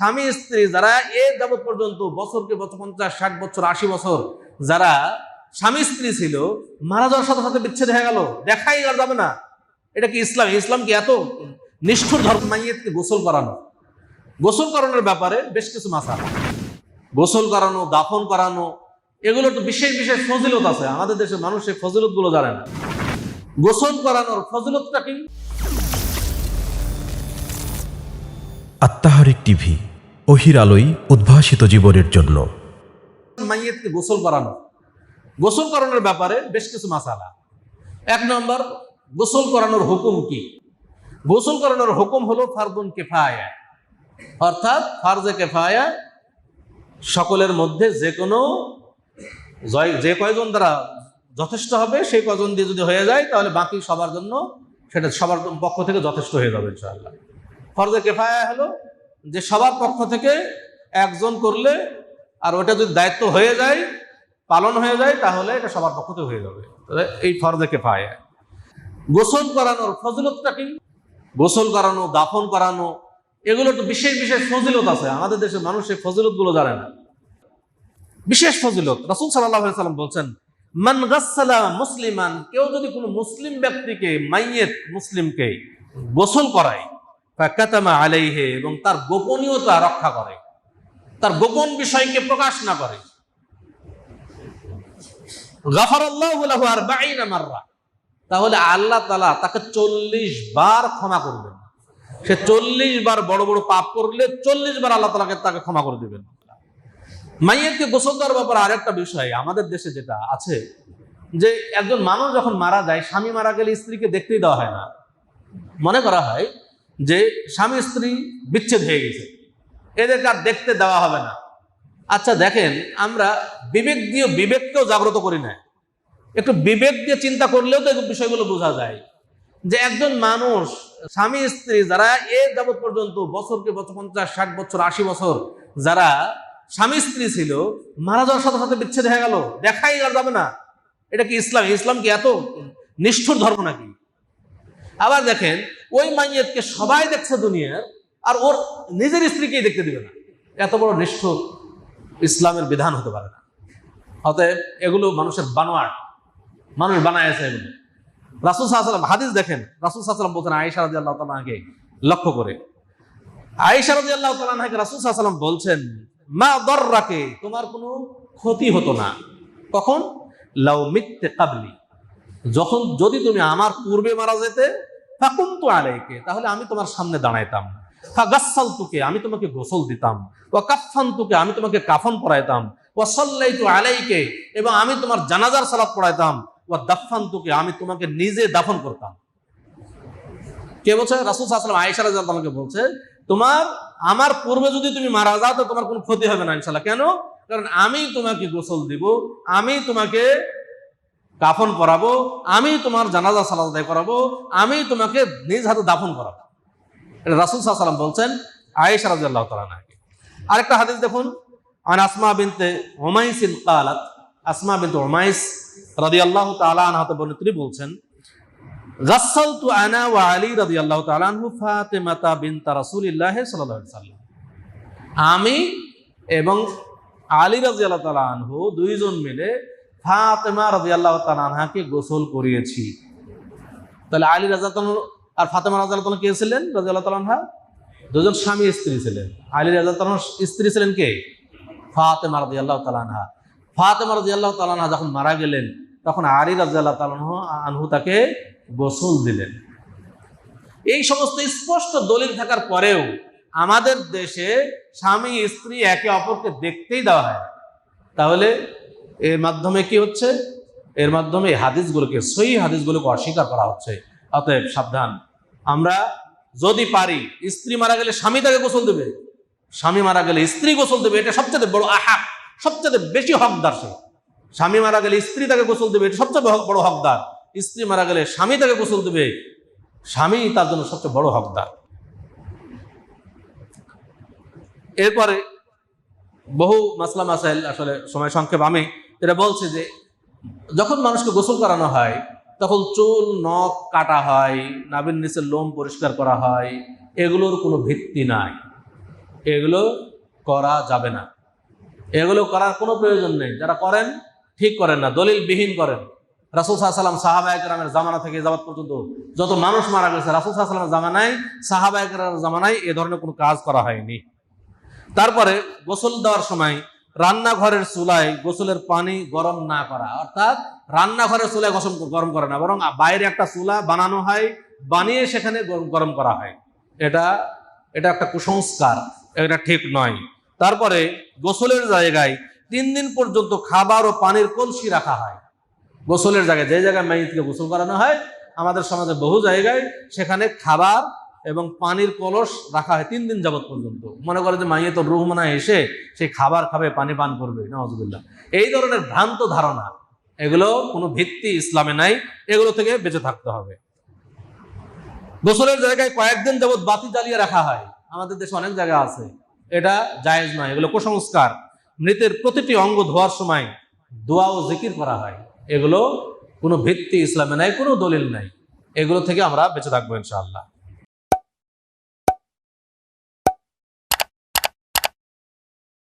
স্বামী স্ত্রী যারা এ যাবৎ পর্যন্ত বছরকে বছর পঞ্চাশ, ষাট বছর, আশি বছর যারা স্বামী স্ত্রী ছিল, মারা যাওয়ার সাথে সাথে বিচ্ছেদ হয়ে গেল। দেখাই আর যাবে না। এটা কি ইসলাম? ইসলাম কি এত নিষ্ঠুর ধর্ম? মাইয়েতকে গোসল করানো। গোসল করানোর ব্যাপারে বেশ কিছু মাসা গোসল করানো, দাফন করানো, এগুলো তো বিশেষ বিশেষ ফজিলত আছে। আমাদের দেশের মানুষ এই ফজিলতগুলো জানে না। গোসল করানোর ফজিলতটা কি? আত্মাহারিক টিভি। অহির আলোই উদ্ভাসিত জীবনের জন্য। মাইয়েতকে গোসল করানো। গোসল করানোর ব্যাপারে বেশ কিছু মাসালা। এক নম্বর, গোসল করানোর হুকুম কি? গোসল করানোর হুকুম হলো ফারদুন কেফায়া। অর্থাৎ ফারজে কেফায়া সকলের মধ্যে যে কোনো যে কয়জন দ্বারা যথেষ্ট হবে, সেই কয়জন দিয়ে যদি হয়ে যায়, তাহলে বাকি সবার জন্য সেটা সবার পক্ষ থেকে যথেষ্ট হয়ে যাবে, ইনশাআল্লাহ। ফরজে কেফায়া হলো যে সবার পক্ষ থেকে একজন করলে আর ওটা যদি দায়িত্ব হয়ে যায়, পালন হয়ে যায়, তাহলে এটা সবার পক্ষ থেকে হয়ে যাবে। এই ফরজে কেফায়া গোসল করানোর ফজিলতটা কি? গোসল করানো, দাফন করানো, এগুলো তো বিশেষ বিশেষ ফজিলত আছে। আমাদের দেশের মানুষ এই ফজিলতগুলো জানে না। বিশেষ ফজিলত। রাসুল সাল্লাম বলছেন, মান মুসলিমান কেউ যদি কোনো মুসলিম ব্যক্তিকে, মাইয়েত মুসলিমকে গোসল করায় আলাইহে, এবং তার গোপনীয়তা রক্ষা করে। তার গোপন বিষয়কে প্রকাশ না করে। তাহলে আল্লাহ তালা তাকে চল্লিশ বার ক্ষমা করবেন। সে চল্লিশ বার বড় বড় পাপ করলে চল্লিশ বার আল্লাহ তালাকে তাকে ক্ষমা করে দিবেন। মাইয়েরকে গোসল দেওয়ার ব্যাপারে আরেকটা বিষয়, আমাদের দেশে যেটা আছে, যে একজন মানুষ যখন মারা যায়, স্বামী মারা গেলে স্ত্রীকে দেখতেই দেওয়া হয় না। মনে করা হয় যে স্বামী স্ত্রী বিচ্ছেদ হয়ে গেছে। এদেরকে আর দেখতে দেওয়া হবে না। আচ্ছা দেখেন, আমরা বিবেক দিয়ে বিবেককেও জাগ্রত করি না। একটু বিবেক দিয়ে চিন্তা করলেও তো বিষয়গুলো বোঝা যায়। যে একজন মানুষ, স্বামী স্ত্রী যারা এ যাবৎ পর্যন্ত বছরকে বছর, পঞ্চাশ, ষাট বছর, আশি বছর যারা স্বামী স্ত্রী ছিল, মারা যাওয়ার সাথে সাথে বিচ্ছেদ হয়ে গেল। দেখাই আর যাবে না। এটা কি ইসলাম? ইসলাম কি এত নিষ্ঠুর ধর্ম নাকি? আবার দেখেন, ওই মাইয়েতকে সবাই দেখছে দুনিয়ার, আর ওর নিজের স্ত্রীকেই দেখতে দিবে না। এত বড় নিষ্ঠুর ইসলামের বিধান হতে পারে না। অতএব এগুলো মানুষের বানোয়াট। মানুষ বানায় আছে এগুলো। রাসুল সাহাশালাম হাদিস দেখেন, রাসুল সাহাশালাম বলছেন, আয়েশা রাজি আল্লাহ তালাকে লক্ষ্য করে। আয়েশা রাজি আল্লাহ তালাকে রাসুল সাহাশালাম বলছেন, মা দর রাকে তোমার কোনো ক্ষতি হতো না। কখন? লাউ মিথ্যে কাবলি। যখন যদি তুমি আমার পূর্বে মারা যেতে ফাকুম তো আলাইকে, তাহলে আমি তোমার সামনে দাঁড়াইতাম। ফাগাসাল তুকে আমি তোমাকে গোসল দিতাম। ও কাফান তুকে আমি তোমাকে কাফন পরাইতাম। ও সল্লাই তু আলাইকে, এবং আমি তোমার জানাজার সালাত পড়াইতাম। ও দাফান তুকে আমি তোমাকে নিজে দাফন করতাম। কে বলছে? রাসুল সাহসালাম আয়েশা রাজা তোমাকে বলছে, তোমার, আমার পূর্বে যদি তুমি মারা যাও, তো তোমার কোনো ক্ষতি হবে না ইনশাল্লাহ কেন? কারণ আমি তোমাকে গোসল দিব, আমি তোমাকে কাফন পরাবো, আমি তোমার জানাজা সালাদ আদায় করাবো, আমি তোমাকে নিজ হাতে দাফন করাবো। এটা রাসুল সাল্লাম বলছেন, আয়েশা রাজিয়াল্লাহ তালা নাকি আরেকটা হাদিস দেখুন, আন আসমা বিনতে ওমাইসিন কালাত, আসমা বিনতে ওমাইস রাদিয়াল্লাহু তাআলা আনহাতে বলেন তিনি বলছেন গাসালতু আনা ওয়া আলী রাদিয়াল্লাহু তাআলা আনহু ফাতিমাতা বিনতা রাসূলিল্লাহ সাল্লাল্লাহু আলাইহি সাল্লাম আমি এবং আলী রাদিয়াল্লাহু তাআলা আনহু দুইজন মিলে ফাতেমা রাদিয়াল্লাহু তাআলা আনহাকে গোসল করিয়েছি। তাহলে আলী রাদিয়াল্লাহু আর ফাতেমা তাআলা কে ছিলেন? রাদিয়াল্লাহু তাআলা আনহা? দুজন স্বামী স্ত্রী ছিলেন। আলী তাআলার স্ত্রী ছিলেন কে? ফাতেমা রাদিয়াল্লাহু তাআলা আনহা। ফাতেমা রাদিয়াল্লাহু তাআলা আনহা যখন মারা গেলেন, তখন আলী রাদিয়াল্লাহু তাআলা আনহু আনহু তাকে গোসল দিলেন। এই সমস্ত স্পষ্ট দলিল থাকার পরেও আমাদের দেশে স্বামী স্ত্রী একে অপরকে দেখতেই দেওয়া হয় তাহলে এর মাধ্যমে কি হচ্ছে? এর মাধ্যমে হাদিসগুলোকে সই হাদিসগুলোকে অস্বীকার করা হচ্ছে। অতএব সাবধান। আমরা যদি পারি, স্ত্রী মারা গেলে স্বামী তাকে গোসল দেবে। স্বামী মারা গেলে স্ত্রী গোসল দেবে, এটা সবচেয়ে বড় আহাক, সবচেয়ে বেশি হকদার সে। স্বামী মারা গেলে স্ত্রী তাকে গোসল দেবে, এটা সবচেয়ে বড়- হকদার। স্ত্রী মারা গেলে স্বামী তাকে গোসল দেবে, স্বামী তার জন্য সবচেয়ে বড় হকদার। এরপরে বহু মাসলা মাসাইল, আসলে সময় সংক্ষেপ আমি এটা বলছে যে, যখন মানুষকে গোসল করানো হয়, তখন চুল, নখ কাটা হয় নাবির নিচের লোম পরিষ্কার করা হয়, এগুলোর কোনো ভিত্তি নাই। এগুলো করা যাবে না। এগুলো করার কোনো প্রয়োজন নেই। যারা করেন, ঠিক করেন না দলিল বিহীন করেন। রাসুল সাল্লাম সাহাবা একরামের জামানা থেকে যাবত পর্যন্ত যত মানুষ মারা গেছে, রাসুল সাল্লামের জামানায় সাহাবা জামানায় এ ধরনের কোনো কাজ করা হয়নি। তারপরে গোসল দেওয়ার সময় রান্নাঘরের চুলায় গোসলের পানি গরম না করা। অর্থাৎ রান্নাঘরের চুলায় গোসল গরম করে না, বরং বাইরে একটা চুলা বানানো হয়, বানিয়ে সেখানে গরম করা হয়। এটা এটা একটা কুসংস্কার, এটা ঠিক নয়। তারপরে গোসলের জায়গায় তিন দিন পর্যন্ত খাবার ও পানির কলসি রাখা হয়। গোসলের জায়গায়, যে জায়গায় মাইতকে গোসল করানো হয়, আমাদের সমাজে বহু জায়গায় সেখানে খাবার এবং পানির কলস রাখা হয় তিন দিন যাবৎ পর্যন্ত। মনে করে যে মাইয়ে তো রুহমানা এসে সেই খাবার খাবে, পানি পান করবে নওয়াজুবিল্লাহ এই ধরনের ভ্রান্ত ধারণা, এগুলো কোনো ভিত্তি ইসলামে নাই, এগুলো থেকে বেঁচে থাকতে হবে। গোসলের জায়গায় কয়েকদিন যাবৎ বাতি জ্বালিয়ে রাখা হয়। আমাদের দেশে অনেক জায়গা আছে, এটা জায়েজ নয়, এগুলো কুসংস্কার। মৃতের প্রতিটি অঙ্গ ধোয়ার সময় দোয়া ও জিকির করা হয়। এগুলো কোনো ভিত্তি ইসলামে নাই, কোনো দলিল নাই। এগুলো থেকে আমরা বেঁচে থাকব ইনশাআল্লাহ।